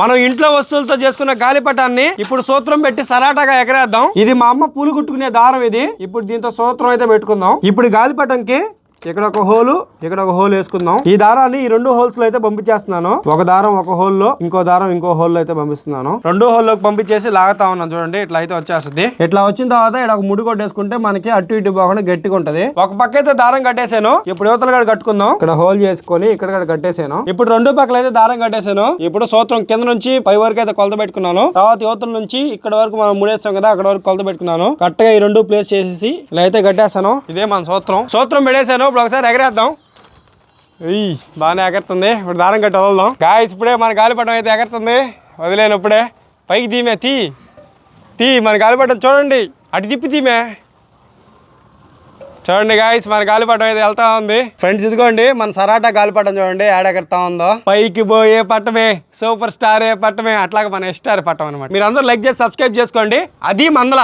మనం ఇంట్లో వస్తువులతో చేసుకున్న గాలిపటాన్ని ఇప్పుడు సూత్రం పెట్టి సరాటాగా ఎగరేద్దాం. ఇది మా అమ్మ పూలు కుట్టుకునే దారం ఇది. ఇప్పుడు దీంతో సూత్రం అయితే పెట్టుకుందాం. ఇప్పుడు గాలిపటంకి ఇక్కడ ఒక హోల్ ఇక్కడ ఒక హోల్ వేసుకుందాం. ఈ దారాన్ని ఈ రెండు హోల్స్లో అయితే పంపించేస్తున్నాను. ఒక దారం ఒక హోల్లో ఇంకో దారం ఇంకో హోల్లో అయితే పంపిస్తున్నాను. రెండు హోల్లోకి పంపించేసి లాగుతా ఉన్నాను చూడండి ఇట్లా అయితే వచ్చేస్తుంది. ఇట్లా వచ్చిన తర్వాత ఇక్కడ ఒక ముడి కొట్టేసుకుంటే మనకి అటు ఇటు పోకుండా గట్టిగా ఉంటది. ఒక పక్క అయితే దారం కట్టేశాను. ఇప్పుడు యువతలు కూడా కట్టుకుందాం. ఇక్కడ హోల్ చేసుకొని ఇక్కడ కూడా కట్టేశాను. ఇప్పుడు రెండు పక్కల అయితే దారం కట్టేశాను. ఇప్పుడు సూత్రం కింద నుంచి పై వరకు అయితే కొలత పెట్టుకున్నాను. తర్వాత యువతల నుంచి ఇక్కడ వరకు మనం ముడేస్తాం కదా అక్కడ వరకు కొలత పెట్టుకున్నాను. కరెక్ట్గా ఈ రెండు ప్లేస్ చేసేసి ఇలా అయితే కట్టేస్తాను. ఇదే మన సూత్రం. సూత్రం పెడేశాను ఇప్పుడు ఒకసారి ఎగరేద్దాం. ఎయ్ బాగానే ఎగరుతుంది. ఇప్పుడు దారం కట్టి వదులుదాం. గాయస్ ఇప్పుడే మన గాలిపటం అయితే ఎగరుతుంది. వదిలేనప్పుడే పైకి తీమే తీ. తీ మన గాలిపటం చూడండి. అటు తిప్పి తీమే చూడండి గాయస్ మన గాలిపటం అయితే వెళ్తా ఉంది. ఫ్రెండ్స్ ఇదిగోండి మన సరాటా గాలిపటం చూడండి. ఆడెగరుతా ఉందో. పైకి పోయే పట్టమే సూపర్ స్టార్ ఏ పట్టమే అట్లాగే మన ఎస్టార్ పట్టం అనమాట మీరు అందరూ లైక్ చేసి సబ్స్క్రైబ్ చేసుకోండి. అది మందల.